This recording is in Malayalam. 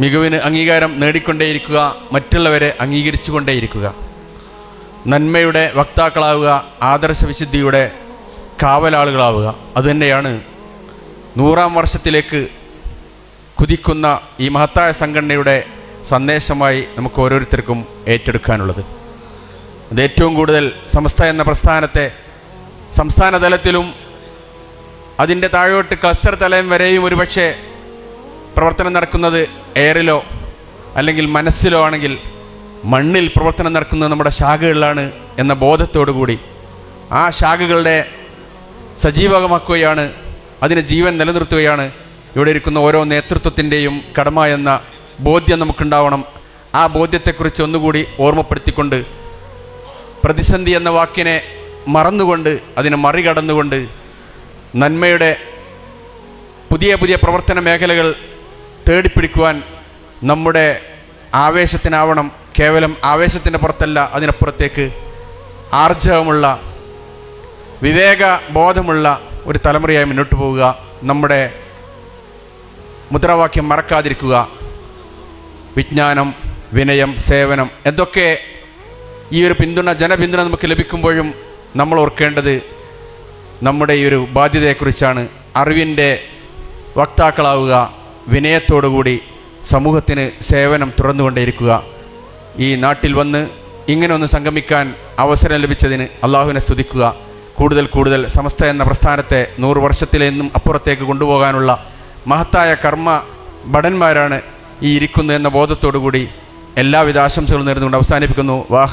മികവിന് അംഗീകാരം നേടിക്കൊണ്ടേയിരിക്കുക മറ്റുള്ളവരെ അംഗീകരിച്ചുകൊണ്ടേയിരിക്കുക. നന്മയുടെ വക്താക്കളാവുക ആദർശവിശുദ്ധിയുടെ കാവലാളുകളാവുക. അതുതന്നെയാണ് നൂറാം വർഷത്തിലേക്ക് കുതിക്കുന്ന ഈ മഹത്തായ സംഘടനയുടെ സന്ദേശമായി നമുക്ക് ഓരോരുത്തർക്കും ഏറ്റെടുക്കാനുള്ളത്. അത് ഏറ്റവും കൂടുതൽ സമസ്ത എന്ന പ്രസ്ഥാനത്തെ സംസ്ഥാന തലത്തിലും അതിന്റെ താഴോട്ട് ക്ലസ്റ്റർ തലം വരെയും ഒരുപക്ഷെ പ്രവർത്തനം നടക്കുന്നത് എയറിലോ അല്ലെങ്കിൽ മനസ്സിലോ ആണെങ്കിൽ മണ്ണിൽ പ്രവർത്തനം നടക്കുന്നത് നമ്മുടെ ശാഖകളിലാണ് എന്ന ബോധത്തോടു കൂടി ആ ശാഖകളുടെ സജീവകമാക്കുകയാണ് അതിന് ജീവൻ നിലനിർത്തുകയാണ് ഇവിടെ ഇരിക്കുന്ന ഓരോ നേതൃത്വത്തിന്റെയും കടമ എന്ന ബോധ്യം നമുക്കുണ്ടാവണം. ആ ബോധ്യത്തെക്കുറിച്ച് ഒന്നുകൂടി ഓർമ്മപ്പെടുത്തിക്കൊണ്ട് പ്രതിസന്ധി എന്ന വാക്കിനെ മറന്നുകൊണ്ട് അതിനെ മറികടന്നുകൊണ്ട് നന്മയുടെ പുതിയ പുതിയ പ്രവർത്തന മേഖലകൾ തേടിപ്പിടിക്കുവാൻ നമ്മുടെ ആവേശത്തിനാവണം. കേവലം ആവേശത്തിന്റെ പുറത്തല്ല അതിനപ്പുറത്തേക്ക് ആർജവമുള്ള വിവേക ബോധമുള്ള ഒരു തലമുറയായി മുന്നോട്ട് പോവുക. നമ്മുടെ മുദ്രാവാക്യം മറക്കാതിരിക്കുക. വിജ്ഞാനം വിനയം സേവനം എന്തൊക്കെ ഈ ഒരു പിന്തുണ ജനപിന്തുണ നമുക്ക് ലഭിക്കുമ്പോഴും നമ്മൾ ഓർക്കേണ്ടത് നമ്മുടെ ഈ ഒരു ബാധ്യതയെക്കുറിച്ചാണ്. അറിവിന്റെ വക്താക്കളാവുക വിനയത്തോടുകൂടി സമൂഹത്തിന് സേവനം തുറന്നുകൊണ്ടേയിരിക്കുക. ഈ നാട്ടിൽ വന്ന് ഇങ്ങനെ ഒന്ന് സംഗമിക്കാൻ അവസരം ലഭിച്ചതിന് അള്ളാഹുവിനെ സ്തുതിക്കുക. കൂടുതൽ കൂടുതൽ സമസ്ത എന്ന പ്രസ്ഥാനത്തെ നൂറ് വർഷത്തിലെന്നും അപ്പുറത്തേക്ക് കൊണ്ടുപോകാനുള്ള മഹത്തായ കർമ്മ ഭടന്മാരാണ് ഈ ഇരിക്കുന്നു എന്ന ബോധത്തോടുകൂടി എല്ലാവിധ ആശംസകളും നേർന്നുകൊണ്ട് അവസാനിപ്പിക്കുന്നു. വാഹ